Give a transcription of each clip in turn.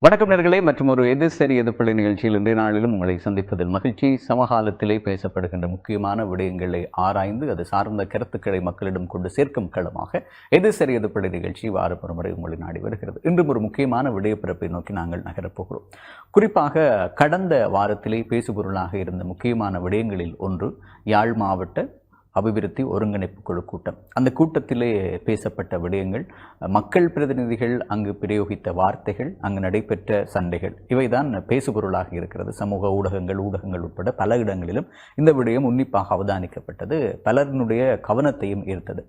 வணக்கம் நேர்களே மற்றும் ஒரு எது சரி எது நிகழ்ச்சியில் இன்றைய நாளிலும் உங்களை சந்திப்பதில் மகிழ்ச்சி. சமகாலத்திலே பேசப்படுகின்ற முக்கியமான விடயங்களை ஆராய்ந்து அது சார்ந்த கருத்துக்களை மக்களிடம் கொண்டு சேர்க்கும் களமாக எது சரி எது நிகழ்ச்சி வார முறை உங்களை நாடி வருகிறது. இன்றும் ஒரு முக்கியமான விடயப்பிறப்பை நோக்கி நாங்கள் நகரப் போகிறோம். குறிப்பாக கடந்த வாரத்திலே பேசுபொருளாக இருந்த முக்கியமான விடயங்களில் ஒன்று யாழ் மாவட்ட அபிவிருத்தி ஒருங்கிணைப்பு குழு கூட்டம். அந்த கூட்டத்திலே பேசப்பட்ட விடயங்கள் மக்கள் பிரதிநிதிகள் அங்கு பிரயோகித்த வார்த்தைகள் அங்கு நடைபெற்ற சண்டைகள் இவைதான் பேசுபொருளாக இருக்கிறது. சமூக ஊடகங்கள் ஊடகங்கள் உட்பட பல இடங்களிலும் இந்த விடயம் உன்னிப்பாக அவதானிக்கப்பட்டது. பலரினுடைய கவனத்தையும் ஈர்த்தது.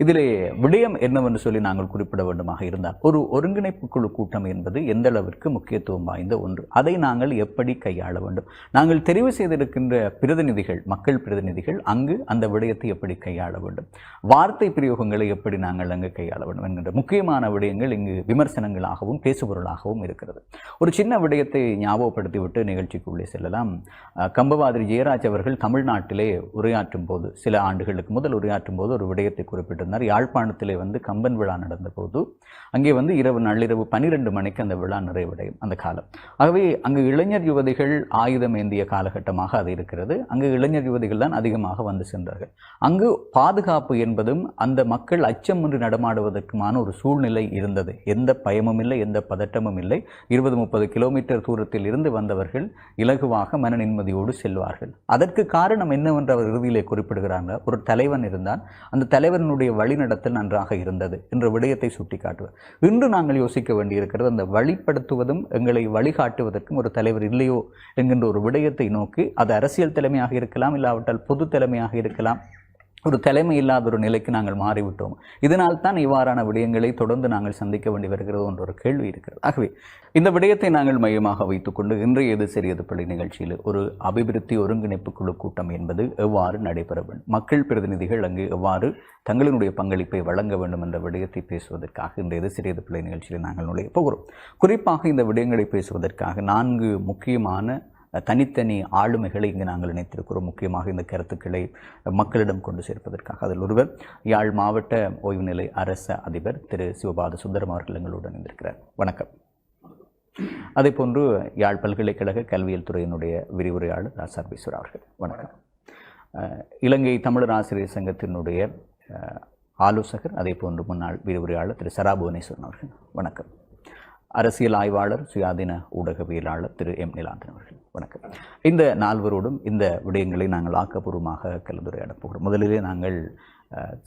இதிலே விடயம் என்னவென்று சொல்லி நாங்கள் குறிப்பிட வேண்டுமாக இருந்தால் ஒரு ஒருங்கிணைப்பு குழு கூட்டம் என்பது எந்த அளவிற்கு முக்கியத்துவம் வாய்ந்த ஒன்று? அதை நாங்கள் எப்படி கையாள வேண்டும்? நாங்கள் தெரிவு செய்திருக்கின்ற பிரதிநிதிகள் மக்கள் பிரதிநிதிகள் அங்கு அந்த விடயத்தை எப்படி கையாள வேண்டும்? வார்த்தை பிரயோகங்களை எப்படி நாங்கள் அங்கு கையாள வேண்டும் என்கின்ற முக்கியமான விடயங்கள் இங்கு விமர்சனங்களாகவும் பேசுபொருளாகவும் இருக்கிறது. ஒரு சின்ன விடயத்தை ஞாபகப்படுத்திவிட்டு நிகழ்ச்சிக்குள்ளே செல்லலாம். அஹ், கம்பவாதிரி ஜெயராஜ் அவர்கள் தமிழ்நாட்டிலே உரையாற்றும் போது சில ஆண்டுகளுக்கு முதல் உரையாற்றும் போது ஒரு விடயத்தை குறிப்பிட்டிருந்தார். யாழ்ப்பாணத்திலே வந்து கம்பன் விழா நடந்தபோது அங்கே வந்து இரவு நள்ளிரவு பன்னிரெண்டு மணிக்கு அந்த விழா நிறைவடையும் அந்த காலம். ஆகவே அங்கு இளைஞர் யுவதிகள் ஆயுதம் ஏந்திய காலகட்டமாக அது இருக்கிறது. அங்கு இளைஞர் யுவதிகள் தான் அதிகமாக வந்து சென்றார்கள். அங்கு பாதுகாப்பு என்பதும் அந்த மக்கள் அச்சமின்றி நடமாடுவதற்குமான ஒரு சூழ்நிலை இருந்தது. எந்த பயமும் இல்லை எந்த பதட்டமும் இல்லை. இருபது முப்பது கிலோமீட்டர் தூரத்தில் இருந்து வந்தவர்கள் இலகுவாக மன நிம்மதியோடு செல்வார்கள். அதற்கு காரணம் என்னவென்று அவர் இறுதியிலே குறிப்பிடுகிறாங்க ஒரு தலைவன் இருந்தான் அந்த தலைவனுடைய வழிநடத்தல் நன்றாக இருந்தது என்ற விடயத்தை சுட்டிக்காட்டுவார். இன்று நாங்கள் யோசிக்க வேண்டியிருக்கிறது அந்த வழிப்படுத்துவதும் எங்களை வழிகாட்டுவதற்கும் ஒரு தலைவர் இல்லையோ என்கின்ற ஒரு விடயத்தை நோக்கி அது அரசியல் தலைமையாக இருக்கலாம் இல்லாவிட்டால் பொது தலைமையாக இருக்கலாம். ஒரு தலைமை இல்லாத ஒரு நிலைக்கு நாங்கள் மாறிவிட்டோம். இதனால் தான் இவ்வாறான விடயங்களை தொடர்ந்து நாங்கள் சந்திக்க வேண்டி வருகிறது என்ற ஒரு கேள்வி இருக்கிறது. ஆகவே இந்த விடயத்தை நாங்கள் மையமாக வைத்துக்கொண்டு இன்றைய எது சிறியது பள்ளி நிகழ்ச்சியில் ஒரு அபிவிருத்தி ஒருங்கிணைப்பு குழு கூட்டம் என்பது எவ்வாறு நடைபெற வேண்டும்? மக்கள் பிரதிநிதிகள் அங்கு எவ்வாறு தங்களினுடைய பங்களிப்பை வழங்க வேண்டும் என்ற விடயத்தை பேசுவதற்காக இந்த எது சிறியது பிள்ளை நிகழ்ச்சியில் நாங்கள் நுழைய போகிறோம். குறிப்பாக இந்த விடயங்களை பேசுவதற்காக நான்கு முக்கியமான தனித்தனி ஆளுமைகளை இங்கு நாங்கள் இணைத்திருக்கிறோம். முக்கியமாக இந்த கருத்துக்களை மக்களிடம் கொண்டு சேர்ப்பதற்காக அதில் ஒருவர் யாழ் மாவட்ட ஓய்வு நிலை அரச அதிபர் திரு சிவபாத சுந்தரம் அவர்கள் எங்களுடன் இணைந்திருக்கிறார். வணக்கம். அதே போன்று யாழ் பல்கலைக்கழக கல்வியல் துறையினுடைய விரிவுரையாளர் ரா சர்வேஸ்வரர் அவர்கள். வணக்கம். இலங்கை தமிழர் ஆசிரியர் சங்கத்தினுடைய ஆலோசகர் அதே போன்று முன்னாள் விரிவுரையாளர் திரு சரா புவனேஸ்வரன் அவர்கள். வணக்கம். அரசியல் ஆய்வாளர் சுயாதீன ஊடகவியலாளர் திரு எம். நிலாந்தன் அவர்கள். வணக்கம். இந்த நால்வரோடும் இந்த விடயங்களை நாங்கள் ஆக்கப்பூர்வமாக கலந்துரையாட போகிறோம் முதலிலே நாங்கள்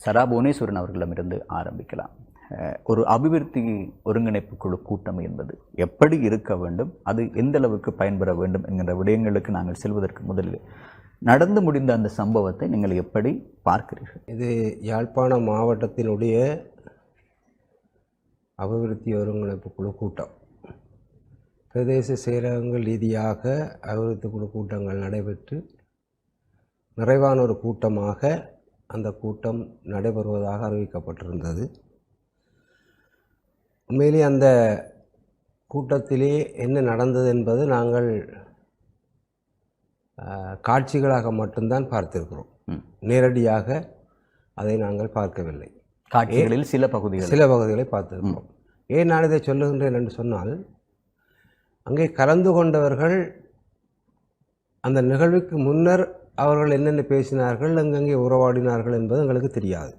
சரா புவனேஸ்வரன் அவர்களிடமிருந்து ஆரம்பிக்கலாம். ஒரு அபிவிருத்தி ஒருங்கிணைப்பு குழு கூட்டம் என்பது எப்படி இருக்க வேண்டும் அது எந்த அளவுக்கு பயன்பெற வேண்டும் என்கின்ற விடயங்களுக்கு நாங்கள் செல்வதற்கு முதலில் நடந்து முடிந்த அந்த சம்பவத்தை நீங்கள் எப்படி பார்க்கிறீர்கள்? இது யாழ்ப்பாண மாவட்டத்தினுடைய அபிவிருத்தி ஒருங்கிணைப்பு குழு கூட்டம். பிரதேச செயலகங்கள் ரீதியாக அபிவிருத்தி குழு கூட்டங்கள் நடைபெற்று நிறைவான ஒரு கூட்டமாக அந்த கூட்டம் நடைபெறுவதாக அறிவிக்கப்பட்டிருந்தது. உண்மையிலே அந்த கூட்டத்திலே என்ன நடந்தது என்பது நாங்கள் காட்சிகளாக மட்டும்தான் பார்த்திருக்கிறோம். நேரடியாக அதை நாங்கள் பார்க்கவில்லை. காட்சிகளில் சில பகுதிகள். சில பகுதிகளை பார்த்திருக்கிறோம் ஏன் நான் இதை சொல்லுகின்றேன் என்று சொன்னால் அங்கே கலந்து கொண்டவர்கள் அந்த நிகழ்வுக்கு முன்னர் அவர்கள் என்னென்ன பேசினார்கள் அங்கங்கே உறவாடினார்கள் என்பது எங்களுக்கு தெரியாது.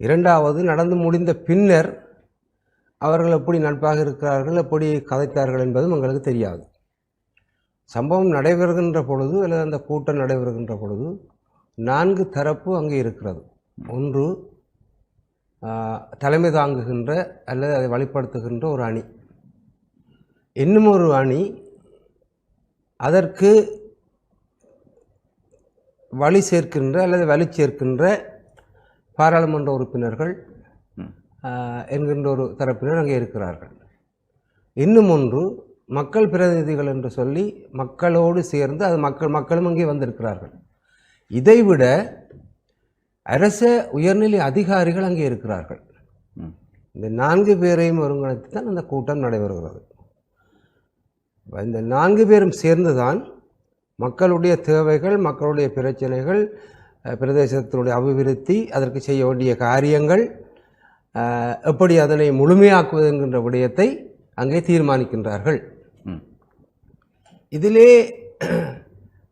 இரண்டாவது நடந்து முடிந்த பின்னர் அவர்கள் எப்படி நட்பாக இருக்கிறார்கள் எப்படி கதைத்தார்கள் என்பதும் எங்களுக்கு தெரியாது. சம்பவம் நடைபெறுகின்ற பொழுது அல்லது அந்த கூட்டம் நடைபெறுகின்ற பொழுது நான்கு தரப்பு அங்கே இருக்கிறது. ஒன்று தலைமை தாங்குகின்ற அல்லது அதை வழிப்படுத்துகின்ற ஒரு அணி. இன்னும் ஒரு அணி அதற்கு வழி சேர்க்கின்ற அல்லது வலி சேர்க்கின்ற பாராளுமன்ற உறுப்பினர்கள் என்கின்ற ஒரு தரப்பினர் அங்கே இருக்கிறார்கள். இன்னும் ஒன்று மக்கள் பிரதிநிதிகள் என்று சொல்லி மக்களோடு சேர்ந்து அது மக்கள் மக்களும் அங்கே வந்திருக்கிறார்கள். இதைவிட அரச உயர்நிலை அதிகாரிகள் அங்கே இருக்கிறார்கள். இந்த நான்கு பேரையும் ஒருங்கிணைத்து தான் அந்த கூட்டம் நடைபெறுகிறது. இந்த நான்கு பேரும் சேர்ந்து தான் மக்களுடைய தேவைகள் மக்களுடைய பிரச்சனைகள் பிரதேசத்தினுடைய அபிவிருத்தி அதற்கு செய்ய வேண்டிய காரியங்கள் எப்படி அதனை முழுமையாக்குவது என்கின்ற விடயத்தை அங்கே தீர்மானிக்கின்றார்கள். இதிலே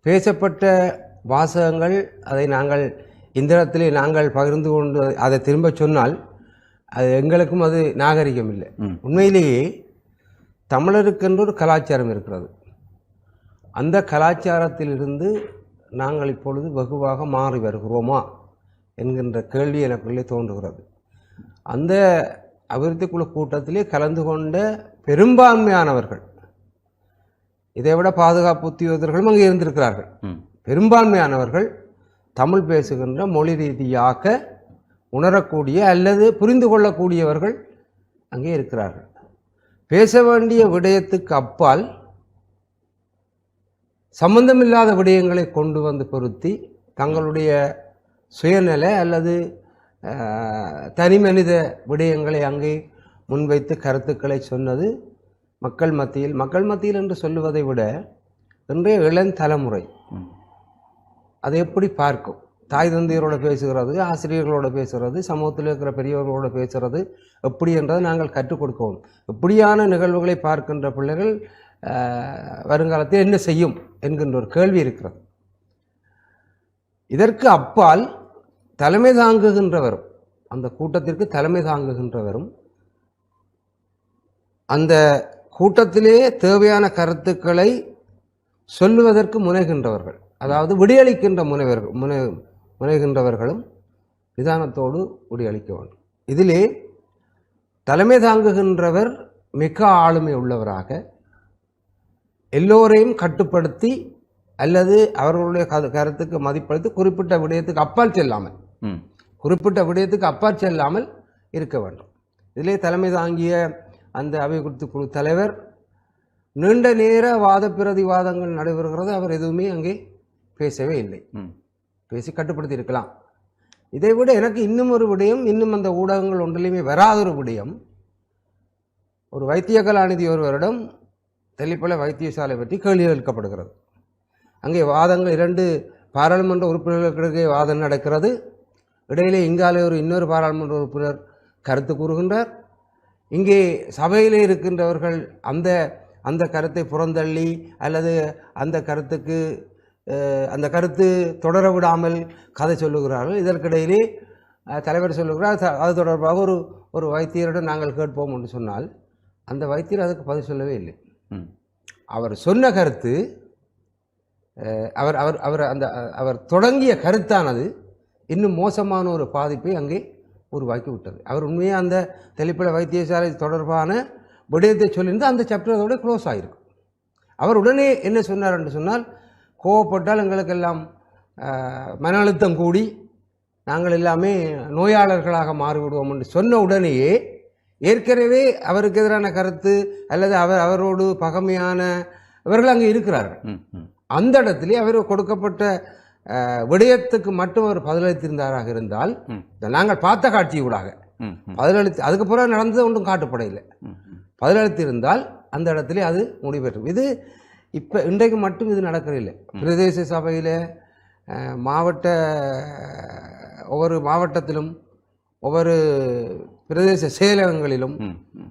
பேசப்பட்ட வாசகங்கள் அதை நாங்கள் இந்த இடத்திலே நாங்கள் பகிர்ந்து கொண்டு அதை திரும்ப சொன்னால் அது எங்களுக்கும் அது நாகரிகம் இல்லை. உண்மையிலேயே தமிழருக்கென்று ஒரு கலாச்சாரம் இருக்கிறது. அந்த கலாச்சாரத்திலிருந்து நாங்கள் இப்பொழுது வெகுவாக மாறி வருகிறோமா என்கின்ற கேள்வி எனக்குள்ளே தோன்றுகிறது. அந்த அபிவிருத்தி குழு கூட்டத்திலே கலந்து கொண்ட பெரும்பான்மையானவர்கள் இதைவிட பாதுகாப்பு உத்தியோகத்தர்களும் அங்கே இருந்திருக்கிறார்கள். பெரும்பான்மையானவர்கள் தமிழ் பேசுகின்ற மொழி ரீதியாக உணரக்கூடிய அல்லது புரிந்து கொள்ளக்கூடியவர்கள் அங்கே இருக்கிறார்கள். பேச வேண்டிய விடயத்துக்கு அப்பால் சம்பந்தமில்லாத விடயங்களை கொண்டு வந்து பொருத்தி தங்களுடைய சுயநிலை அல்லது தனி தனிமனித விடயங்களை அங்கே முன்வைத்து கருத்துக்களை சொன்னது மக்கள் மத்தியில். மக்கள் மத்தியில் என்று சொல்லுவதை விட இன்றைய இளந்தலைமுறை தலைமுறை அதை எப்படி பார்க்கும்? தாய் தந்தையரோட பேசுகிறது ஆசிரியர்களோட பேசுகிறது சமூகத்தில் இருக்கிற பெரியவர்களோட பேசுகிறது எப்படி என்றதை நாங்கள் கற்றுக் கொடுக்கவும் இப்படியான நிகழ்வுகளை பார்க்கின்ற பிள்ளைகள் வருங்காலத்தில் என்ன செய்யும் என்கின்ற ஒரு கேள்வி இருக்கிறது. இதற்கு அப்பால் தலைமை தாங்குகின்றவரும் அந்த கூட்டத்திற்கு தலைமை தாங்குகின்றவரும் அந்த கூட்டத்திலே தேவையான கருத்துக்களை சொல்லுவதற்கு முனைகின்றவர்கள். அதாவது விடியளிக்கின்ற முனைவர்கள் முனை முனைகின்றவர்களும் நிதானத்தோடு விடியளிக்க வேண்டும். இதிலே தலைமை தாங்குகின்றவர் மிக ஆளுமை உள்ளவராக எல்லோரையும் கட்டுப்படுத்தி அல்லது அவர்களுடைய கரு கருத்துக்கு மதிப்பளித்து குறிப்பிட்ட விடயத்துக்கு அப்பால் செல்லாமல் குறிப்பிட்ட விடயத்துக்கு அப்பால் செல்லாமல் இருக்க வேண்டும். இதிலே தலைமை தாங்கிய அந்த அபிவிருத்தி குழு தலைவர் நீண்ட நேர வாத பிரதிவாதங்கள் நடைபெறுகிறது. அவர் எதுவுமே அங்கே பேசவே இல்லை. பேசி கட்டுப்படுத்தி இருக்கலாம். இதை விட எனக்கு இன்னும் ஒரு விடயம் இன்னும் அந்த ஊடகங்கள் ஒன்றிலையுமே வராத ஒரு விடயம். ஒரு வைத்திய கலாநிதி ஒருவரிடம் தெல்லிப்பள வைத்தியசாலை பற்றி கேள்வி கேட்கப்படுகிறது அங்கே வாதங்கள் இரண்டு பாராளுமன்ற உறுப்பினர்களுக்கிடையே வாதம் நடக்கிறது. இடையிலே இங்காலே ஒரு இன்னொரு பாராளுமன்ற உறுப்பினர் கருத்து கூறுகின்றார். இங்கே சபையிலே இருக்கின்றவர்கள் அந்த அந்த கருத்தை புறந்தள்ளி அல்லது அந்த கருத்துக்கு அந்த கருத்து தொடர விடாமல் கதை சொல்லுகிறார்கள். இதற்கிடையிலே தலைவர் சொல்லுகிறார் "த- அது தொடர்பாக ஒரு ஒரு வைத்தியரிடம் நாங்கள் கேட்போம் என்று சொன்னால் அந்த வைத்தியர் அதுக்கு பதில் சொல்லவே இல்லை. அவர் சொன்ன கருத்து அவர் அவர் அவர் அந்த அவர் தொடங்கிய கருத்தானது இன்னும் மோசமான ஒரு பாதிப்பை அங்கே உருவாக்கி விட்டது அவர் உண்மையாக அந்த தெளிப்பட வைத்தியசாலை தொடர்பான விடயத்தை சொல்லியிருந்து அந்த சாப்டர் அதோட க்ளோஸ் ஆகிருக்கும் அவர் உடனே என்ன சொன்னார் என்று சொன்னால் கோவப்பட்டால் எங்களுக்கெல்லாம் மன அழுத்தம் கூடி நாங்கள் எல்லாமே நோயாளர்களாக மாறிவிடுவோம் என்று சொன்ன உடனேயே ஏற்கனவே அவருக்கு எதிரான கருத்து அல்லது அவர் அவரோடு பகமையான இவர்கள் அங்கே இருக்கிறார்கள். அந்த இடத்திலே அவர் கொடுக்கப்பட்ட விடயத்துக்கு மட்டும் அவர் பதிலளித்திருந்தாராக இருந்தால் நாங்கள் பார்த்த காட்சியூடாக பதிலளித்து அதுக்கு பிறகு நடந்தது ஒன்றும் ம் பதிலளித்திருந்தால் அந்த இடத்திலே அது முடிவெற்றும் இது இப்போ இன்றைக்கு மட்டும் இது நடக்கவில்லை பிரதேச சபையில் மாவட்ட ஒவ்வொரு மாவட்டத்திலும் ஒவ்வொரு பிரதேச செயலகங்களிலும்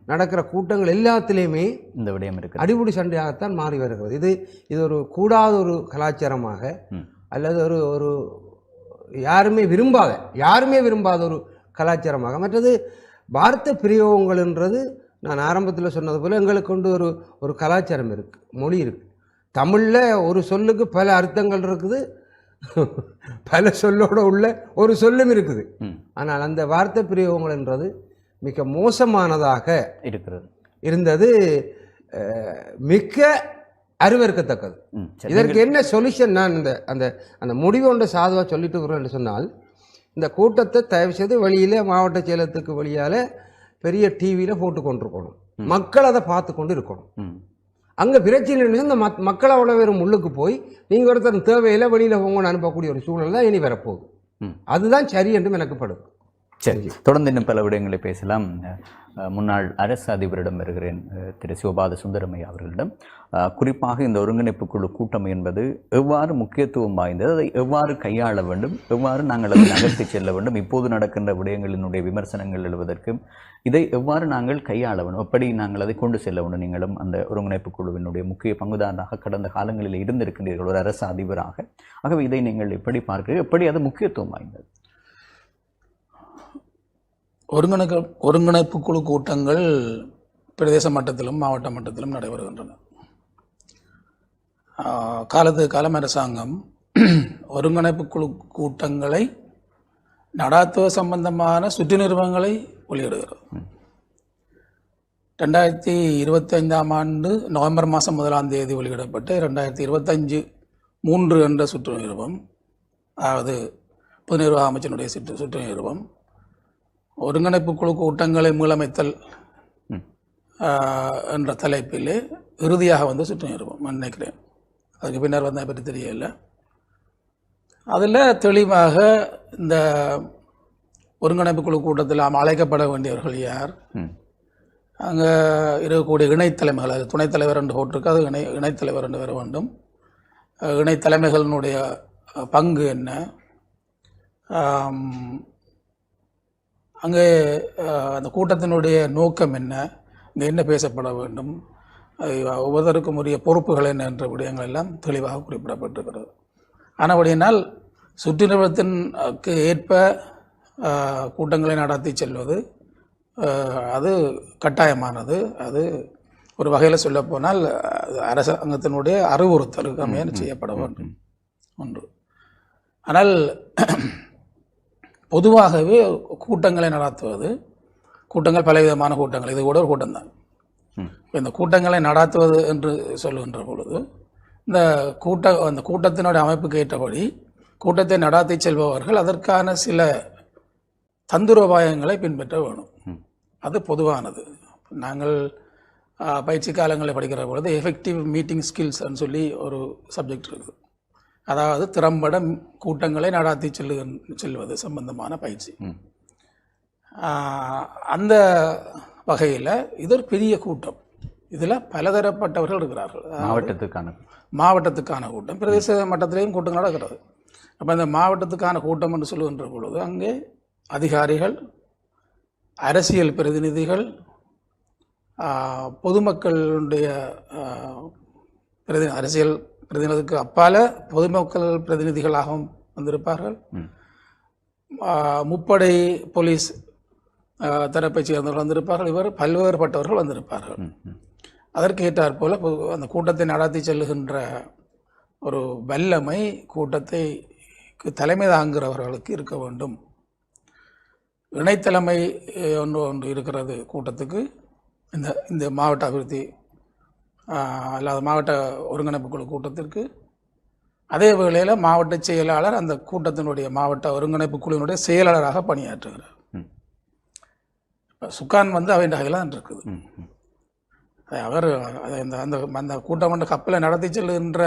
நடக்கிற கூட்டங்கள் எல்லாத்திலையுமே இந்த விடயம் இருக்கு அடிபுடி சண்டையாகத்தான் மாறி வருகிறது. இது இது ஒரு கூடாத ஒரு கலாச்சாரமாக அல்லது ஒரு ஒரு யாருமே விரும்பாத யாருமே விரும்பாத ஒரு கலாச்சாரமாக. மற்றது வார்த்தை பிரயோகங்கள்ன்றது நான் ஆரம்பத்தில் சொன்னது போல் எங்களுக்கு கொண்டு ஒரு ஒரு கலாச்சாரம் இருக்குது மொழி இருக்குது தமிழில் ஒரு சொல்லுக்கு பல அர்த்தங்கள் இருக்குது. பல சொல்லோட உள்ள ஒரு சொல்லும் இருக்குது. ஆனால் அந்த வார்த்தை பிரயோகங்கள்ன்றது மிக மோசமானதாக இருக்கிறது. இருந்தது மிக்க சரி இதற்கு என்ன சொல்யூஷன் நான் இந்த அந்த அந்த முடிவு ஒன்றை சாதுவாக சொல்லிட்டு இருக்கிறோம் என்று சொன்னால் இந்த கூட்டத்தை தயவு செய்து வெளியில் மாவட்ட செயலகத்துக்கு வெளியால் பெரிய டிவியில் போட்டு கொண்டிருக்கணும். மக்கள் அதை பார்த்து கொண்டு இருக்கணும். அங்கே பிரச்சனை இந்த மத் மக்கள் அவ்வளோ பேரும் உள்ளுக்கு போய் நீங்கள் ஒருத்தர் தேவையில்லை வெளியில் போங்கன்னு அனுப்பக்கூடிய ஒரு சூழல் தான் இனி வரப்போகுது. அதுதான் சரி என்றும் எனக்கு படுது சரி தொடர்ந்து இன்னும் பல விடயங்களை பேசலாம். முன்னாள் அரசு அதிபரிடம் வருகிறேன். திரு சிவபாத சுந்தரமையா அவர்களிடம். குறிப்பாக இந்த ஒருங்கிணைப்பு குழு கூட்டம் என்பது எவ்வாறு முக்கியத்துவம் வாய்ந்தது? அதை எவ்வாறு கையாள வேண்டும்? எவ்வாறு நாங்கள் அதை நகர்த்தி செல்ல வேண்டும்? இப்போது நடக்கின்ற விடயங்களினுடைய விமர்சனங்கள் எழுவதற்கு இதை எவ்வாறு நாங்கள் கையாள வேண்டும்? எப்படி நாங்கள் அதை கொண்டு செல்ல வேண்டும்? நீங்களும் அந்த ஒருங்கிணைப்பு குழுவினுடைய முக்கிய பங்குதாரராக கடந்த காலங்களில் இருந்திருக்கின்றீர்கள் ஒரு அரசு அதிபராக. ஆகவே இதை நீங்கள் எப்படி பார்க்கிறீர்கள்? எப்படி அது முக்கியத்துவம் வாய்ந்தது? ஒருங்கிணைக்க ஒருங்கிணைப்பு குழு கூட்டங்கள் பிரதேச மட்டத்திலும் மாவட்ட மட்டத்திலும் நடைபெறுகின்றன. காலத்து காலம் அரசாங்கம் ஒருங்கிணைப்பு குழு கூட்டங்களை நடாத்துவ சம்பந்தமான சுற்று நிறுவனங்களை வெளியிடுகிறது. ரெண்டாயிரத்தி இருபத்தைந்தாம் ஆண்டு நவம்பர் மாதம் முதலாம் தேதி வெளியிடப்பட்டு ரெண்டாயிரத்தி இருபத்தஞ்சு மூன்று என்ற சுற்று நிறுவம் அதாவது பொது நிர்வாக அமைச்சனுடைய சுற்று சுற்று நிறுவம் ஒருங்கிணைப்பு குழு கூட்டங்களை மீளமைத்தல் என்ற தலைப்பிலே இறுதியாக வந்து சுற்று நிறுவனம் நினைக்கிறேன். அதுக்கு பின்னர் வந்த பற்றி தெரியல அதில் தெளிவாக இந்த ஒருங்கிணைப்பு குழு கூட்டத்தில் அழைக்கப்பட வேண்டியவர்கள் யார்? அங்கே இருக்கக்கூடிய இணைத்தலைமைகள் அது துணைத் தலைவர் என்று போட்டிருக்கு அது இணை இணைத்தலைவர் என்று வர வேண்டும். இணைத்தலைமைகளினுடைய பங்கு என்ன? அங்கே அந்த கூட்டத்தினுடைய நோக்கம் என்ன? இங்கே என்ன பேசப்பட வேண்டும்? ஒவ்வொருத்தருக்கும் உரிய பொறுப்புகள் என்ன என்ற விடயங்கள் எல்லாம் தெளிவாக குறிப்பிடப்பட்டிருக்கிறது. ஆனபடியினால் சுற்றுநிறுவனத்திற்கு ஏற்ப கூட்டங்களை நடத்தி செல்வது அது கட்டாயமானது. அது ஒரு வகையில் சொல்லப்போனால் அது அரசாங்கத்தினுடைய அறிவுறுத்தலுக்கு அமைய செய்யப்பட வேண்டும். ஒன்று. ஆனால் பொதுவாகவே கூட்டங்களை நடத்துவது கூட்டங்கள் பலவிதமான கூட்டங்கள். இது கூட ஒரு கூட்டம்தான். ம். இந்த கூட்டங்களை நடாத்துவது என்று சொல்லுகின்ற பொழுது இந்த கூட்ட அந்த கூட்டத்தினுடைய அமைப்புக்கு ஏற்றபடி கூட்டத்தை நடாத்தி செல்பவர்கள் அதற்கான சில தந்திரோபாயங்களை பின்பற்ற வேணும். அது பொதுவானது. நாங்கள் பயிற்சி காலங்களில் படிக்கிற பொழுது எஃபெக்டிவ் மீட்டிங் ஸ்கில்ஸ்ன்னு சொல்லி ஒரு சப்ஜெக்ட் இருக்குது. அதாவது திறம்பட கூட்டங்களை நடாத்தி செல்லு செல்வது சம்பந்தமான பயிற்சி. அந்த வகையில் இது ஒரு பெரிய கூட்டம். இதில் பலதரப்பட்டவர்கள் இருக்கிறார்கள். மாவட்டத்துக்கான. மாவட்டத்துக்கான கூட்டம். பிரதேச மட்டத்திலேயும் கூட்டம் நடக்கிறது. அப்போ இந்த மாவட்டத்துக்கான கூட்டம் என்று சொல்லுகின்ற பொழுது அங்கே அதிகாரிகள் அரசியல் பிரதிநிதிகள் பொதுமக்களுடைய பிரதி அரசியல் பிரதிநிதிக்கு அப்பால பொதுமக்கள் பிரதிநிதிகளாகவும் வந்திருப்பார்கள். முப்படை போலீஸ் தரப்பைச் சேர்ந்தவர்கள் வந்திருப்பார்கள். இவர் பல்வேறுபட்டவர்கள் வந்திருப்பார்கள். அதற்கு ஏற்றாற் போல அந்த கூட்டத்தை நடத்தி செல்லுகின்ற ஒரு வல்லமை கூட்டத்தை தலைமை தாங்குகிறவர்களுக்கு இருக்க வேண்டும். இணைத்தலைமை ஒன்று ஒன்று இருக்கிறது கூட்டத்துக்கு. இந்த இந்த மாவட்ட அபிவிருத்தி அல்லாத மாவட்ட ஒருங்கிணைப்பு குழு கூட்டத்திற்கு. அதே வேளையில் மாவட்ட செயலாளர் அந்த கூட்டத்தினுடைய மாவட்ட ஒருங்கிணைப்பு குழுவினுடைய செயலாளராக பணியாற்றுகிறார். இப்ப சுக்கான் வந்து வகையில் தான் இருக்குது. அவர் அந்த அந்த அந்த கூட்டம் கொண்ட கப்பலை நடத்தி செல்கின்ற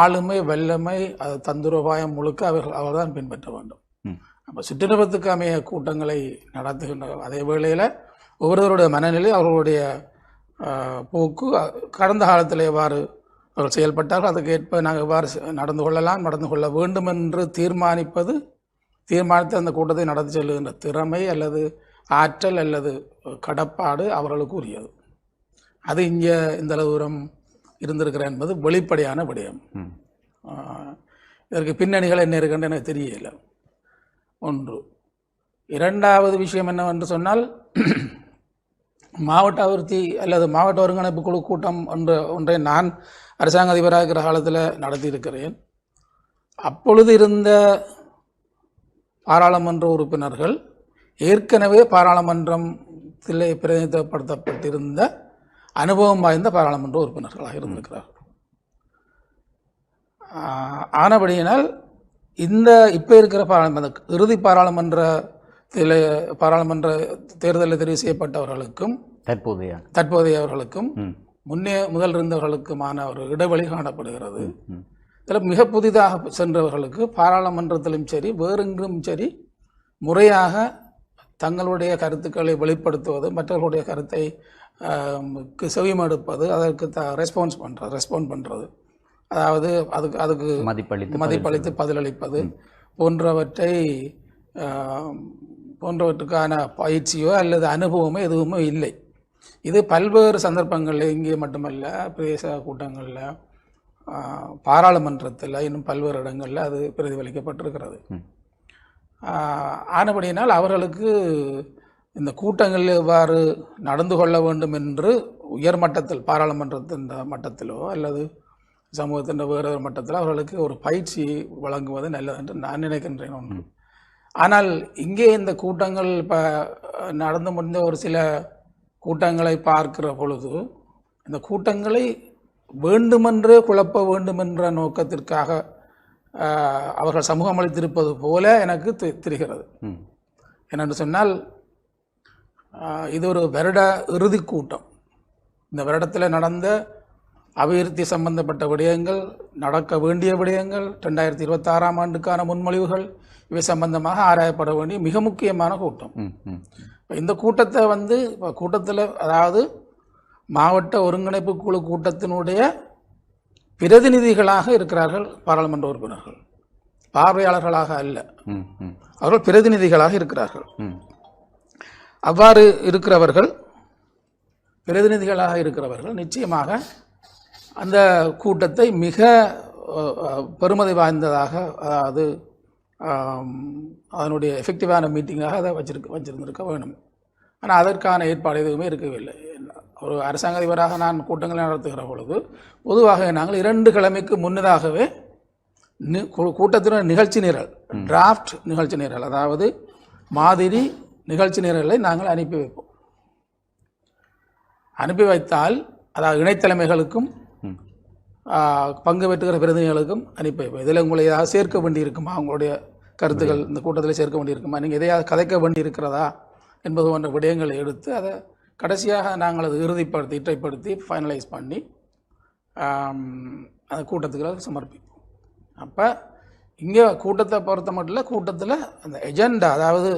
ஆளுமை வல்லமை அது தந்துரோபாயம் முழுக்க அவர் அவர்தான் பின்பற்ற வேண்டும். அப்போ சுற்றுலாத்துக்கு அமைய கூட்டங்களை நடத்துகின்ற அதே வேளையில் ஒவ்வொருவருடைய மனநிலை அவர்களுடைய போக்கு. கடந்த காலத்தில் எவ்வாறு அவர்கள் செயல்பட்டார்கள் அதுக்கு ஏற்ப நாங்கள் எவ்வாறு நடந்து கொள்ளலாம் நடந்து கொள்ள வேண்டும் என்று தீர்மானிப்பது தீர்மானித்து அந்த கூட்டத்தை நடத்தி செல்லுகின்ற திறமை அல்லது ஆற்றல் அல்லது கடப்பாடு அவர்களுக்கு உரியது அது இங்கே இந்த தூரம் இருந்திருக்கிற என்பது வெளிப்படையான விடயம். இதற்கு பின்னணிகள் என்ன இருக்குன்னு எனக்கு தெரியல ஒன்று இரண்டாவது விஷயம் என்னவென்று சொன்னால் மாவட்ட அபிவிருத்தி அல்லது மாவட்ட ஒருங்கிணைப்பு குழு கூட்டம் ஒன்று ஒன்றை நான் அரசாங்க அதிபராக இருக்கிற காலத்தில் நடத்தியிருக்கிறேன். அப்பொழுது இருந்த பாராளுமன்ற உறுப்பினர்கள் ஏற்கனவே பாராளுமன்றத்தில் பிரதிநிதித்துவப்படுத்தப்பட்டிருந்த அனுபவம் வாய்ந்த பாராளுமன்ற உறுப்பினர்களாக இருந்திருக்கிறார்கள். ஆனபடியினால் இந்த இப்போ இருக்கிற பாராளுமன்ற இறுதி பாராளுமன்ற பாராளுமன்ற தேர்தலில் தெரிவு செய்யப்பட்டவர்களுக்கும் தற்போதைய. தற்போதையவர்களுக்கும் முன்னே முதல் இருந்தவர்களுக்குமான ஒரு இடைவெளி காணப்படுகிறது. இதில் மிக புதிதாக சென்றவர்களுக்கு பாராளுமன்றத்திலும் சரி வேறெங்கும் சரி முறையாக தங்களுடைய கருத்துக்களை வெளிப்படுத்துவது மற்றவர்களுடைய கருத்தை செவிமடுப்பது அதற்கு த ரெஸ்பான்ஸ் பண்ணுறது ரெஸ்பாண்ட் பண்ணுறது அதாவது அதுக்கு அதுக்கு மதிப்பளித்து மதிப்பளித்து பதிலளிப்பது போன்றவற்றை போன்றவற்றுக்கான பயிற்சியோ அல்லது அனுபவமோ எதுவுமே இல்லை. இது பல்வேறு சந்தர்ப்பங்களில் இங்கே மட்டுமல்ல பிரதேச கூட்டங்களில் பாராளுமன்றத்தில் இன்னும் பல்வேறு இடங்களில் அது பிரதிபலிக்கப்பட்டிருக்கிறது. ஆனபடியினால் அவர்களுக்கு இந்த கூட்டங்களில் எவ்வாறு நடந்து கொள்ள வேண்டும் என்று உயர் மட்டத்தில் பாராளுமன்றத்தின் மட்டத்திலோ அல்லது சமூகத்தின் வேறு ஒரு மட்டத்தில் அவர்களுக்கு ஒரு பயிற்சி வழங்குவது நல்லது என்று நான் நினைக்கின்றேன் ஒன்று. ஆனால் இங்கே இந்த கூட்டங்கள் இப்போ நடந்து முடிந்த ஒரு சில கூட்டங்களை பார்க்கிற பொழுது இந்த கூட்டங்களை வேண்டுமென்றே குழப்ப வேண்டுமென்ற நோக்கத்திற்காக அவர்கள் சமூகம் அளித்திருப்பது போல எனக்கு தெரிகிறது. என்னென்று சொன்னால் இது ஒரு வருட இறுதி கூட்டம். இந்த வருடத்தில் நடந்த அபிவிருத்தி சம்பந்தப்பட்ட விடயங்கள் நடக்க வேண்டிய விடயங்கள் ரெண்டாயிரத்தி இருபத்தாறாம் ஆண்டுக்கான முன்மொழிவுகள் இவை சம்பந்தமாக ஆராயப்பட வேண்டிய மிக முக்கியமான கூட்டம். இந்த கூட்டத்தை வந்து இப்போ கூட்டத்தில் அதாவது மாவட்ட ஒருங்கிணைப்பு குழு கூட்டத்தினுடைய பிரதிநிதிகளாக இருக்கிறார்கள் பாராளுமன்ற உறுப்பினர்கள். பார்வையாளர்களாக அல்ல. அவர்கள் பிரதிநிதிகளாக இருக்கிறார்கள். அவ்வாறு இருக்கிறவர்கள் பிரதிநிதிகளாக இருக்கிறவர்கள் நிச்சயமாக அந்த கூட்டத்தை மிக பெருமதி வாய்ந்ததாக அதாவது அதனுடைய எஃபெக்டிவான மீட்டிங்காக அதை வச்சிருக்க வச்சிருந்திருக்க வேணும். ஆனால் அதற்கான ஏற்பாடு எதுவுமே இருக்கவில்லை. ஒரு அரசாங்க அதிபராக நான் கூட்டங்களை நடத்துகிற பொழுது பொதுவாக நாங்கள் இரண்டு கிழமைக்கு முன்னதாகவே கூட்டத்தினர் நிகழ்ச்சி நிரல் டிராஃப்ட் நிகழ்ச்சி நிரல் அதாவது மாதிரி நிகழ்ச்சி நிரலை நாங்கள் அனுப்பி வைப்போம். அனுப்பி வைத்தால் அதாவது இணைத்தலைமைகளுக்கும் பங்கு பெற்றுகிற பிரதிநிதிகளுக்கும் அனுப்பி வைப்போம். இதில் உங்களை ஏதாவது சேர்க்க வேண்டியிருக்குமா? உங்களுடைய கருத்துக்கள் இந்த கூட்டத்தில் சேர்க்க வேண்டியிருக்குமா? நீங்கள் எதையாவது கதைக்க வேண்டியிருக்கிறதா என்பது போன்ற விடயங்களை எடுத்து அதை கடைசியாக நாங்கள் அதை இறுதிப்படுத்தி இட்டைப்படுத்தி ஃபைனலைஸ் பண்ணி அந்த கூட்டத்துக்கு சமர்ப்பிப்போம். அப்போ இங்கே கூட்டத்தை பொறுத்த மட்டும் இல்லை கூட்டத்தில் அந்த எஜெண்டா அதாவது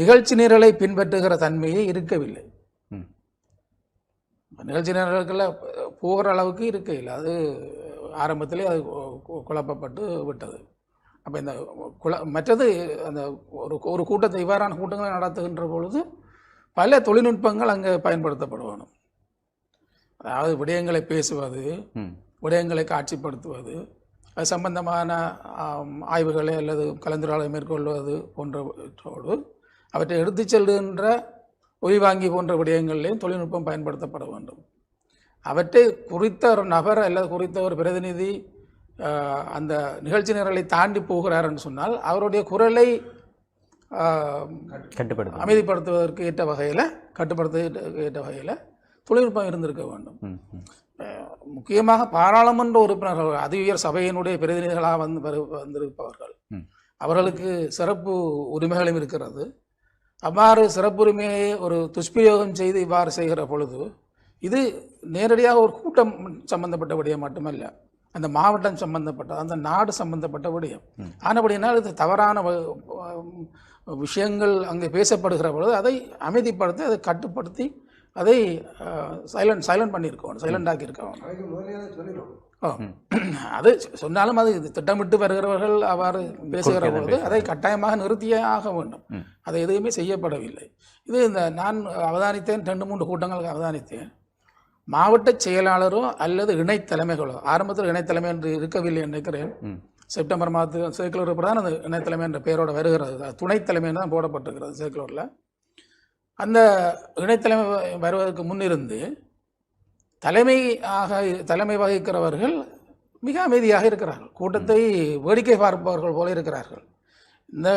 நிகழ்ச்சி நிரலை பின்பற்றுகிற தன்மையே இருக்கவில்லை. நிகழ்ச்சி நேரங்களில் போகிற அளவுக்கு இருக்கையில் அது ஆரம்பத்திலே அது குழப்பப்பட்டு விட்டது. அப்போ இந்த குழ மற்றது அந்த ஒரு ஒரு கூட்டத்தை இவ்வாறான கூட்டங்களை நடத்துகின்ற பொழுது பல தொழில்நுட்பங்கள் அங்கே பயன்படுத்தப்பட வேணும் அதாவது விடயங்களை பேசுவது விடயங்களை காட்சிப்படுத்துவது அது சம்பந்தமான ஆய்வுகளை அல்லது கலந்துரையாடலை மேற்கொள்வது போன்றவற்றோடு அவற்றை எடுத்துச் செல்கின்ற ஒலிவாங்கி போன்ற விடயங்களிலேயும் தொழில்நுட்பம் பயன்படுத்தப்பட வேண்டும். அவற்றை குறித்த ஒரு நபர் அல்லது குறித்த ஒரு பிரதிநிதி அந்த நிகழ்ச்சி நிரலை தாண்டி போகிறாருன்னு சொன்னால் அவருடைய குரலை கட்டுப்படுத்த அமைதிப்படுத்துவதற்கு ஏற்ற வகையில் கட்டுப்படுத்த ஏற்ற வகையில் தொழில்நுட்பம் இருந்திருக்க வேண்டும். முக்கியமாக பாராளுமன்ற உறுப்பினர்கள் அதி உயர் சபையினுடைய பிரதிநிதிகளாக வந்து வரு- வந்திருப்பவர்கள். அவர்களுக்கு சிறப்பு உரிமைகளும் இருக்கிறது. அவ்வாறு சிறப்புரிமையை ஒரு துஷ்பிரயோகம் செய்து இவ்வாறு செய்கிற பொழுது இது நேரடியாக ஒரு கூட்டம் சம்பந்தப்பட்ட விடயம் மட்டுமல்ல. அந்த மாவட்டம் சம்பந்தப்பட்ட அந்த நாடு சம்பந்தப்பட்ட விடயம். ஆனபடியினால் இது தவறான விஷயங்கள் அங்கே பேசப்படுகிற பொழுது அதை அமைதிப்படுத்தி அதை கட்டுப்படுத்தி அதை சைலண்ட் சைலண்ட் பண்ணியிருக்கோம். சைலண்ட் ஆக்கியிருக்கோம். ஓ அது சொன்னாலும் அது திட்டமிட்டு வருகிறவர்கள் அவ்வாறு பேசுகிற போது அதை கட்டாயமாக நிறுத்தியே ஆக வேண்டும். அது எதுவுமே செய்யப்படவில்லை. இது இந்த நான் அவதானித்தேன் ரெண்டு மூன்று கூட்டங்களுக்கு அவதானித்தேன். மாவட்ட செயலாளரோ அல்லது இணைத்தலைமைகளோ ஆரம்பத்தில் இணைத்தலைமை என்று இருக்கவில்லை நினைக்கிறேன். செப்டம்பர் மாதத்து சர்க்குலர் தான் அந்த இணைத்தலைமை என்ற பெயரோட வருகிறது. துணைத்தலைமைன்னு தான் போடப்பட்டிருக்கிறது சர்க்குலரில் அந்த இணைத்தலைமை வருவதற்கு முன்னிருந்து தலைமை ஆக தலைமை வகிக்கிறவர்கள் மிக அமைதியாக இருக்கிறார்கள். கூட்டத்தை வேடிக்கை பார்ப்பவர்கள் போல இருக்கிறார்கள். இந்த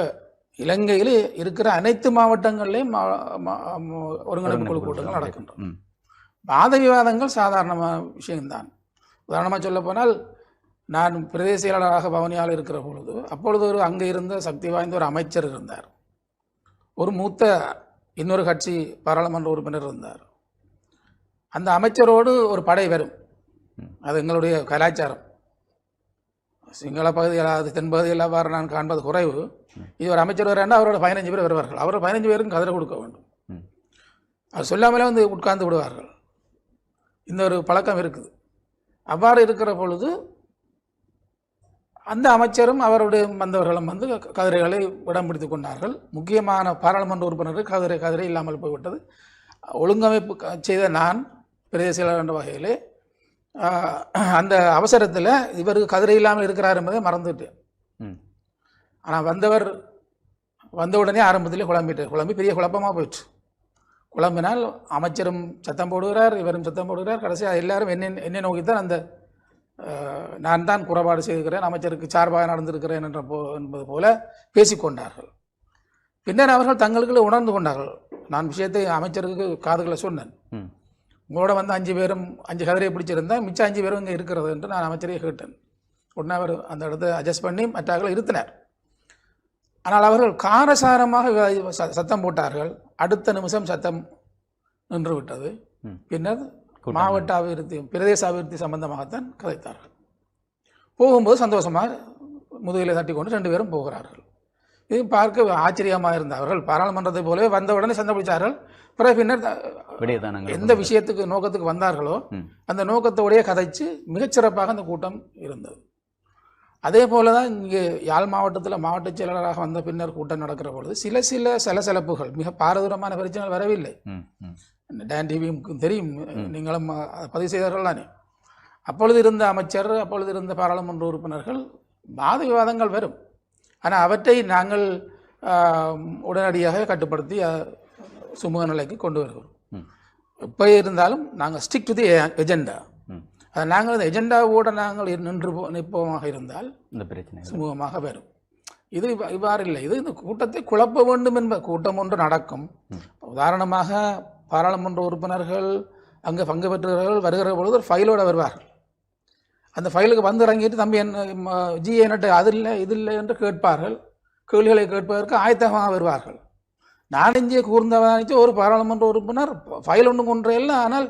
இலங்கையில் இருக்கிற அனைத்து மாவட்டங்களிலும் ஒருங்கிணைப்பு குழு கூட்டங்கள் நடக்கின்றன. வாத விவாதங்கள் சாதாரணமான விஷயம்தான். உதாரணமாக சொல்லப்போனால் நான் பிரதேச செயலாளராக பவனியால் இருக்கிற பொழுது அப்பொழுது ஒரு அங்கே இருந்த சக்தி வாய்ந்த ஒரு அமைச்சர் இருந்தார். ஒரு மூத்த இன்னொரு கட்சி பாராளுமன்ற உறுப்பினர் இருந்தார். அந்த அமைச்சரோடு ஒரு படை வரும். அது எங்களுடைய கலாச்சாரம். சிங்கள பகுதியில் அது தென்பகுதியில் அவ்வாறு நான் காண்பது குறைவு. இது ஒரு அமைச்சர் வராண்டா அவரோட பதினஞ்சு பேர் வருவார்கள். அவரோட பதினஞ்சு பேருக்கும் கதிரை கொடுக்க வேண்டும். அது சொல்லாமலே வந்து உட்கார்ந்து விடுவார்கள். இந்த ஒரு பழக்கம் இருக்குது. அவ்வாறு இருக்கிற பொழுது அந்த அமைச்சரும் அவருடைய வந்தவர்களும் வந்து கதிரைகளை இடம் பிடித்து கொண்டார்கள். முக்கியமான பாராளுமன்ற உறுப்பினர்கள் கதிரை கதிரை இல்லாமல் போய்விட்டது. ஒழுங்கமைப்பு செய்த நான் பிரதேச செயலாளர் என்ற வகையிலே அந்த அவசரத்தில் இவருக்கு கதிரை இல்லாமல் இருக்கிறார் என்பதை மறந்துவிட்டேன் ம். ஆனால் வந்தவர் வந்த உடனே ஆரம்பத்திலே குழம்பிட்டு குழம்பி பெரிய குழப்பமாக போயிடுச்சு குழம்பினால் அமைச்சரும் சத்தம் போடுகிறார் இவரும் சத்தம் போடுகிறார். கடைசியாக எல்லாரும் என்னை என்னை நோக்கித்தான் அந்த அஹ், நான் தான் குறைபாடு செய்திருக்கிறேன் அமைச்சருக்கு சார்பாக நடந்திருக்கிறேன் என்ற போ என்பது போல பேசிக்கொண்டார்கள் பின்னர் அவர்கள் தங்களுக்குள்ளே உணர்ந்து கொண்டார்கள். நான் விஷயத்தை அமைச்சருக்கு காதுகளை சொன்னேன். உங்களோட வந்து அஞ்சு பேரும் அஞ்சு கதிரையை பிடிச்சிருந்தா மிச்சம் அஞ்சு பேரும் இங்கே இருக்கிறது என்று நான் அமைச்சரையே கேட்டேன். உடனே அவர் அந்த இடத்தை அட்ஜஸ்ட் பண்ணி மற்றவர்கள் இருத்தினார். ஆனால் அவர்கள் காரசாரமாக சத்தம் போட்டார்கள். அடுத்த நிமிஷம் சத்தம் நின்று விட்டது. பின்னர் மாவட்ட அபிவிருத்தி பிரதேச அபிவிருத்தி சம்பந்தமாகத்தான் கதைத்தார்கள். போகும்போது சந்தோஷமாக முதுகிலே தட்டி கொண்டு ரெண்டு பேரும் போகிறார்கள். இது பார்க்க ஆச்சரியமாக இருந்த அவர்கள் பாராளுமன்றத்தை போலவே வந்த உடனே சண்டை பிடிச்சார்கள். பிறகு பின்னர் த- விடயதானங்கள் எந்த விஷயத்துக்கு நோக்கத்துக்கு வந்தார்களோ அந்த நோக்கத்தோடையே கதைச்சு மிகச்சிறப்பாக அந்த கூட்டம் இருந்தது. அதே போல தான் இங்கே யாழ் மாவட்டத்தில் மாவட்ட செயலாளராக வந்த பின்னர் கூட்டம் நடக்கிற பொழுது சில சில சலசலப்புகள் மிக பாரதூரமான பிரச்சனைகள் வரவில்லை. டான் டிவியும் தெரியும். நீங்களும் பதிவு செய்தார்கள் தானே. அப்பொழுது இருந்த அமைச்சர் அப்பொழுது இருந்த பாராளுமன்ற உறுப்பினர்கள் வாத விவாதங்கள் வரும். ஆனால் அவற்றை நாங்கள் உடனடியாக கட்டுப்படுத்தி சுமூக நிலைக்கு கொண்டு வருகிறோம் எப்போ இருந்தாலும் நாங்கள் ஸ்டிக் டு தி எஜெண்டா அது நாங்கள் அந்த எஜெண்டாவோடு நாங்கள் நின்று போ நிற்போமாக இருந்தால் இந்த பிரச்சனை சுமூகமாக வரும். இது இவ்வா- இவ்வாறு இல்லை. இது இந்த கூட்டத்தை குழப்ப வேண்டும் என்ப கூட்டம் ஒன்று நடக்கும். உதாரணமாக பாராளுமன்ற உறுப்பினர்கள் அங்கே பங்கு பெற்றவர்கள் வருகிற பொழுது ஒரு ஃபைலோட வருவார்கள். அந்த ஃபைலுக்கு வந்து இறங்கிட்டு தம்பி என்ன ஜிஏ நட்டு அது இல்லை இது இல்லை என்று கேட்பார்கள். கேள்விகளை கேட்பதற்கு ஆயத்தமாக வருவார்கள். நான் இங்கே கூர்ந்தவனிச்சு ஒரு பாராளுமன்ற உறுப்பினர் ஃபைல் ஒன்றும் கொண்டு இல்லை ஆனால்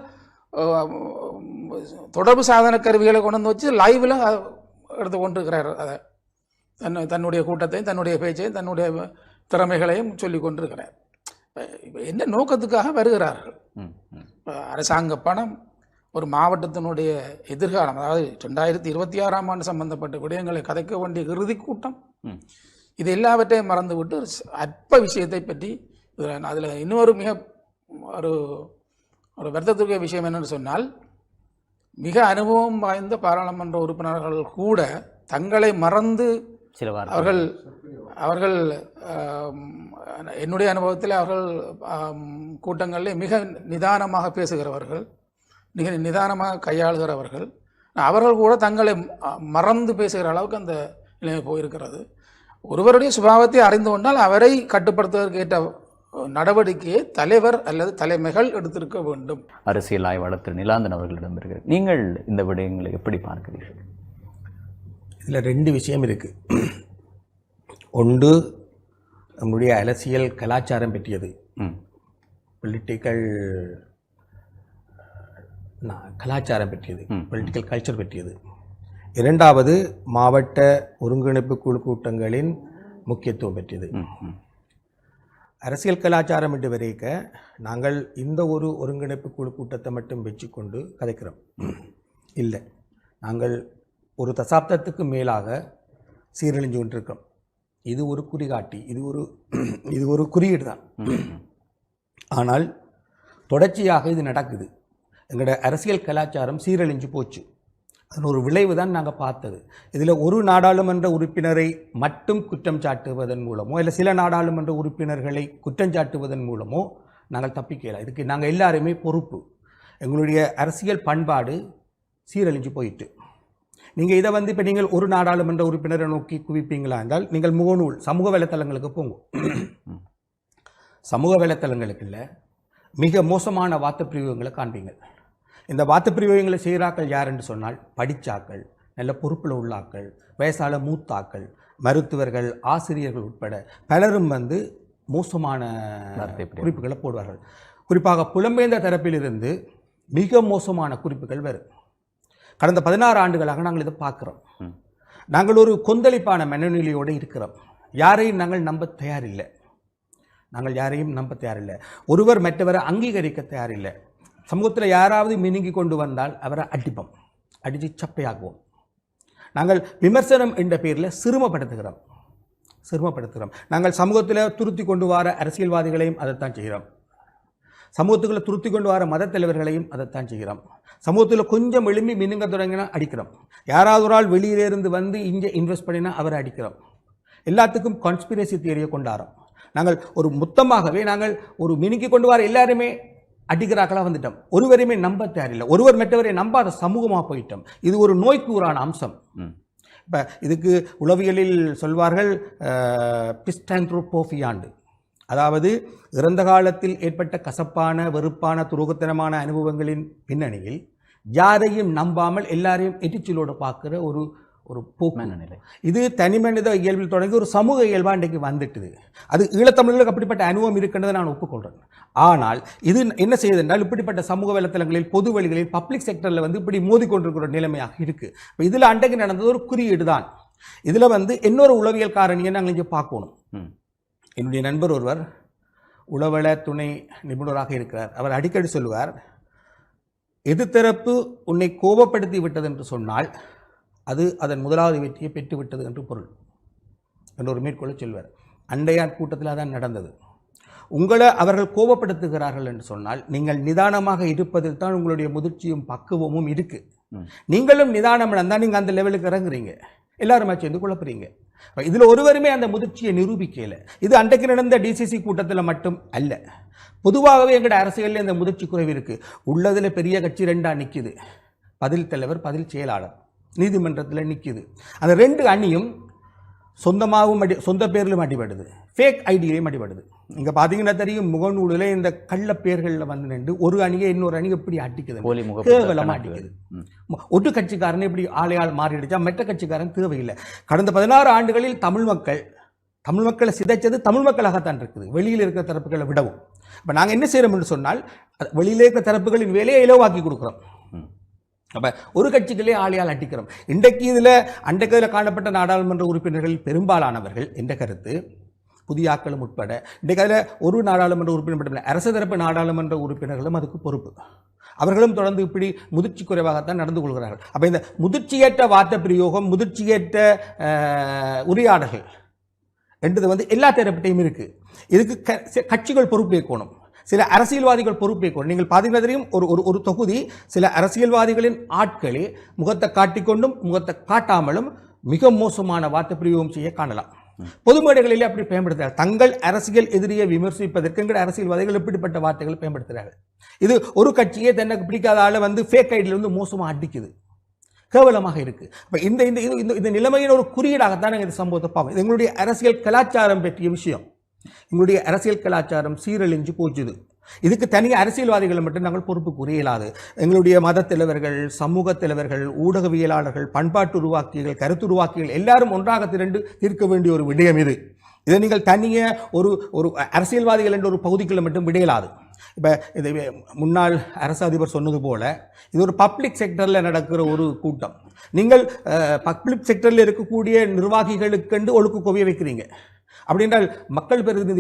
தொடர்பு சாதன கருவிகளை கொண்டு வந்து வச்சு லைவில் எடுத்து கொண்டிருக்கிறார். அதை தன் தன்னுடைய கூட்டத்தையும் தன்னுடைய பேச்சையும் தன்னுடைய திறமைகளையும் சொல்லி கொண்டிருக்கிறார். என்ன நோக்கத்துக்காக வருகிறார்கள்? அரசாங்க பணம் ஒரு மாவட்டத்தினுடைய எதிர்காலம் அதாவது ரெண்டாயிரத்தி இருபத்தி ஆறாம் ஆண்டு சம்பந்தப்பட்ட விடயங்களை கதைக்க வேண்டிய இறுதி கூட்டம். இது எல்லாவற்றையும் மறந்துவிட்டு ஒரு அற்ப விஷயத்தை பற்றி அதில் இன்னொரு மிக ஒரு ஒரு வருத்தத்துக்குரிய விஷயம் என்னன்னு சொன்னால் மிக அனுபவம் வாய்ந்த பாராளுமன்ற உறுப்பினர்கள் கூட தங்களை மறந்து அவர்கள் அவர்கள் என்னுடைய அனுபவத்தில் அவர்கள் கூட்டங்களில் மிக நிதானமாக பேசுகிறவர்கள் மிக நிதானமாக கையாளுகிறவர்கள். அவர்கள் கூட தங்களை மறந்து பேசுகிற அளவுக்கு அந்த நிலைமை போயிருக்கிறது. ஒருவருடைய சுபாவத்தை அறிந்து கொண்டால் அவரை கட்டுப்படுத்துவதற்கு ஏற்ற நடவடிக்கையை தலைவர் அல்லது தலைமைகள் எடுத்திருக்க வேண்டும். அரசியல் ஆய்வாளர் திரு நிலாந்தன் அவர்களிடம் இருக்கிறது நீங்கள் இந்த விடயங்களை எப்படி பார்க்கிறீர்கள்? இதில் ரெண்டு விஷயம் இருக்குது ஒன்று நம்முடைய அரசியல் கலாச்சாரம் பற்றியது. ம். பொலிட்டிக்கல் கலாச்சாரம் பற்றியது. ம். பொலிட்டிக்கல் கல்ச்சர் பற்றியது. இரண்டாவது மாவட்ட ஒருங்கிணைப்பு குழு கூட்டங்களின் முக்கியத்துவம் ம் அரசியல் கலாச்சாரம் என்று வரைக்க நாங்கள் இந்த ஒரு ஒருங்கிணைப்பு குழு கூட்டத்தை மட்டும் வச்சுக்கொண்டு கதைக்கிறோம். இல்லை நாங்கள் ஒரு தசாப்தத்துக்கு மேலாக சீரழிஞ்சு கொண்டிருக்கிறோம். இது ஒரு குறிகாட்டி இது ஒரு இது ஒரு குறியீடு தான். ஆனால் தொடர்ச்சியாக இது நடக்குது. எங்களோட அரசியல் கலாச்சாரம் சீரழிஞ்சு போச்சு. அதன் ஒரு விளைவு தான் நாங்கள் பார்த்தது. இதில் ஒரு நாடாளுமன்ற உறுப்பினரை மட்டும் குற்றம் சாட்டுவதன் மூலமோ இல்லை சில நாடாளுமன்ற உறுப்பினர்களை குற்றம் சாட்டுவதன் மூலமோ நாங்கள் தப்பிக்கலாம் இதுக்கு நாங்கள் எல்லாருமே பொறுப்பு. எங்களுடைய அரசியல் பண்பாடு சீரழிஞ்சு போயிட்டு. நீங்கள் இதை வந்து இப்போ நீங்கள் ஒரு நாடாளுமன்ற உறுப்பினரை நோக்கி குவிப்பீங்களா என்றால் நீங்கள் முகநூல் சமூக வலைத்தளங்களுக்கு போங்க. சமூக வலைத்தளங்களுக்குள்ள மிக மோசமான வார்த்தை பிரயோகங்களை காண்பீங்க. இந்த வார்த்தை பிரயோகங்களை செய்கிறாக்கள் யாருன்னு சொன்னால் படிச்சாக்கள் நல்ல பொறுப்பில் உள்ளாக்கள் வயசால மூத்தாக்கள் மருத்துவர்கள் ஆசிரியர்கள் உட்பட பலரும் வந்து மோசமான. குறிப்புகளை போடுவார்கள். குறிப்பாக புலம்பெயர்ந்த தரப்பிலிருந்து மிக மோசமான குறிப்புகள் வரும். கடந்த பதினாறு ஆண்டுகளாக நாங்கள் இதை பார்க்குறோம். நாங்கள் ஒரு கொந்தளிப்பான மனநிலையோடு இருக்கிறோம். யாரையும் நாங்கள் நம்ப தயாரில்லை. நாங்கள் யாரையும் நம்ப தயாரில்லை. ஒருவர் மற்றவரை அங்கீகரிக்க தயாரில்லை. சமூகத்தில் யாராவது மினுங்கி கொண்டு வந்தால் அவரை அடிப்போம். அடித்து சப்பையாக்குவோம். நாங்கள் விமர்சனம் என்ற பேரில் சிறுமப்படுத்துகிறோம். சிறுமப்படுத்துகிறோம். நாங்கள் சமூகத்தில் துருத்தி கொண்டு வர அரசியல்வாதிகளையும் அதைத்தான் செய்கிறோம். சமூகத்துக்குள்ளே துருத்தி கொண்டு வர மத தலைவர்களையும் அதைத்தான் செய்கிறோம். சமூகத்தில் கொஞ்சம் எழும்பி மினுங்க தொடங்கினா அடிக்கிறோம். யாராவது ஒரு ஆள் வெளியிலேருந்து வந்து இங்கே இன்வெஸ்ட் பண்ணினா அவரை அடிக்கிறோம். எல்லாத்துக்கும் கான்ஸ்பிரசி தியரியை கொண்டாடுறோம். நாங்கள் ஒரு மொத்தமாகவே நாங்கள் ஒரு மினுக்கி கொண்டு வர எல்லாருமே அடிக்கிறாக்களாக வந்துட்டோம். ஒருவரையுமே நம்ப தேவையில்லை. ஒருவர் மற்றவரை நம்பாத சமூகமாக போயிட்டோம். இது ஒரு நோய்க்கூறான அம்சம். இப்போ இதுக்கு உளவியலில் சொல்வார்கள் பிஸ்டான்த்ரோபோஃபியாண்டு. அதாவது இறந்த காலத்தில் ஏற்பட்ட கசப்பான வெறுப்பான துரோகத்தனமான அனுபவங்களின் பின்னணியில் யாரையும் நம்பாமல் எல்லாரையும் எரிச்சலோடு பார்க்குற ஒரு ஒரு மனநிலை. இது தனி மனித இயல்பில் தொடங்கி ஒரு சமூக இயல்பா இன்றைக்கு வந்துட்டுது. அது ஈழத்தமிழர்களுக்கு அப்படிப்பட்ட அனுபவம் இருக்கின்றதை நான் ஒப்புக்கொள்கிறேன் ஆனால் இது என்ன செய்யுது என்றால் இப்படிப்பட்ட சமூக வலைத்தளங்களில் பொது வழிகளில் பப்ளிக் செக்டரில் வந்து இப்படி மோதிக்கொண்டிருக்கிற நிலைமையாக இருக்குது இதில் அன்றைக்கு நடந்தது ஒரு குறியீடு தான் இதில் வந்து இன்னொரு உளவியல் காரணியை நாங்கள் இங்கே பார்க்கணும். என்னுடைய நண்பர் ஒருவர் உளவள துணை நிபுணராக இருக்கிறார். அவர் அடிக்கடி சொல்லுவார் எதிர்த்தரப்பு உன்னை கோபப்படுத்தி விட்டது என்று சொன்னால் அது அதன் முதலாவது வெற்றியை பெற்றுவிட்டது என்று பொருள் என்று ஒரு மேற்கொள்ள சொல்வார். அண்டையார் கூட்டத்தில் அதான் நடந்தது. உங்களை அவர்கள் கோபப்படுத்துகிறார்கள் என்று சொன்னால் நீங்கள் நிதானமாக இருப்பதில் தான் உங்களுடைய முதிர்ச்சியும் பக்குவமும் இருக்கு. ம். நீங்களும் நிதானம் இழந்தால் நீங்கள் அந்த லெவலுக்கு இறங்குறீங்க. எல்லாருமே சேர்ந்து குழப்புறீங்க. இதுல ஒருவருமே அந்த முதிர்ச்சியை நிரூபிக்கல. இது அன்றைக்கு நடந்த டிசிசி கூட்டத்தில் மட்டும் அல்ல. பொதுவாகவே எங்களோட அரசியலில் இந்த முதிர்ச்சி குறைவு இருக்கு. உள்ளதுல பெரிய கட்சி ரெண்டா நிக்குது. பதில் தலைவர் பதில் செயலாளர். நீதிமன்றத்தில் நிக்குது. அந்த ரெண்டு அணியும் சொந்தமாகவும் அடி சொந்த பேரிலும் அடிபடுது. ஃபேக் ஐடியிலையும் அடிபடுது. இங்கே பார்த்தீங்கன்னா தெரியும் முகநூலில் இந்த கள்ள பேர்களில் வந்து நின்று ஒரு அணியை இன்னொரு அணி எப்படி அடிக்குது? போலி கேவலமா முகப்பொருள் அடிக்குது. ஒட்டு கட்சிக்காரன் இப்படி ஆளையால் மாறிடுச்சா? மற்ற கட்சிக்காரன் தேவையில்லை. கடந்த பதினாறு ஆண்டுகளில் தமிழ் மக்கள் தமிழ் மக்களை சிதைச்சது தமிழ் மக்களாகத்தான் இருக்குது. வெளியில் இருக்கிற தரப்புகளை விடவும். இப்போ நாங்கள் என்ன செய்கிறோம் என்று சொன்னால் வெளியில இருக்கிற தரப்புகளின் வேலையை இலவாக்கி கொடுக்குறோம். அப்போ ஒரு கட்சிகளே ஆளியால் அட்டிக்கிறோம் இன்றைக்கு இதில் அன்றைக்கு காணப்பட்ட நாடாளுமன்ற உறுப்பினர்கள் பெரும்பாலானவர்கள் என்ற கருத்து? புதிய ஆக்களும் உட்பட. இன்றைக்கு அதில் ஒரு நாடாளுமன்ற உறுப்பினர் மட்டுமில்லை அரசு தரப்பு நாடாளுமன்ற உறுப்பினர்களும் அதுக்கு பொறுப்பு. அவர்களும் தொடர்ந்து இப்படி முதிர்ச்சி குறைவாகத்தான் நடந்து கொள்கிறார்கள். அப்போ இந்த முதிர்ச்சியேற்ற வார்த்தை பிரயோகம் முதிர்ச்சியேற்ற உரையாடல்கள் என்றது வந்து எல்லா தரப்பிட்டையும் இருக்குது இதுக்கு க- சி- கட்சிகள் பொறுப்பேற்கணும். சில அரசியல்வாதிகள் பொறுப்பேற்கணும் நீங்கள் பார்த்தீங்கன்னா தெரியும் ஒரு ஒரு ஒரு தொகுதி சில அரசியல்வாதிகளின் ஆட்களே முகத்தை காட்டிக்கொண்டும் முகத்தை காட்டாமலும் மிக மோசமான வார்த்தை பிரயோகம் செய்ய காணலாம். பொது மேடைகளிலே அப்படி பயன்படுத்துகிறார் தங்கள் அரசியல் எதிரியை விமர்சிப்பதற்கு எங்கள் அரசியல்வாதிகள் இப்படிப்பட்ட வார்த்தைகளை பயன்படுத்துகிறார்கள்? இது ஒரு கட்சியே தனக்கு பிடிக்காத ஆளை வந்து ஃபேக் ஐடியில் வந்து மோசமாக அடிக்குது. கேவலமாக இருக்கு. இப்போ இந்த இந்த இது- இந்த இந்த நிலைமையின் ஒரு குறியீடாகத்தான் நாங்கள் இந்த சம்பவத்தை பார்ப்போம். இது எங்களுடைய அரசியல் கலாச்சாரம் பற்றிய விஷயம். எங்களுடைய அரசியல் கலாச்சாரம் சீரழிஞ்சு போச்சுது. இதுக்கு தனி அரசியல்வாதிகளை மட்டும் நாங்கள் பொறுப்பு கூறியலாது எங்களுடைய மத தலைவர்கள் சமூக தலைவர்கள் ஊடகவியலாளர்கள் பண்பாட்டு உருவாக்கிகள் கருத்து உருவாக்கிகள் எல்லாரும் ஒன்றாக திரண்டு தீர்க்க வேண்டிய ஒரு விடயம் இது. இதை நீங்கள் தனியே ஒரு ஒரு அரசியல்வாதிகள் என்ற ஒரு பகுதிக்குள்ள மட்டும் விடையலாது இப்போ இது முன்னாள் அரசு அதிபர் சொன்னது போல இது ஒரு பப்ளிக் செக்டரில் நடக்கிற ஒரு கூட்டம். நீங்கள் பப்ளிக் செக்டரில் இருக்கக்கூடிய நிர்வாகிகளுக்கென்று ஒழுக்கு குவிய வைக்கிறீங்க. அப்படின்றால் மக்கள் பிரதிநிதி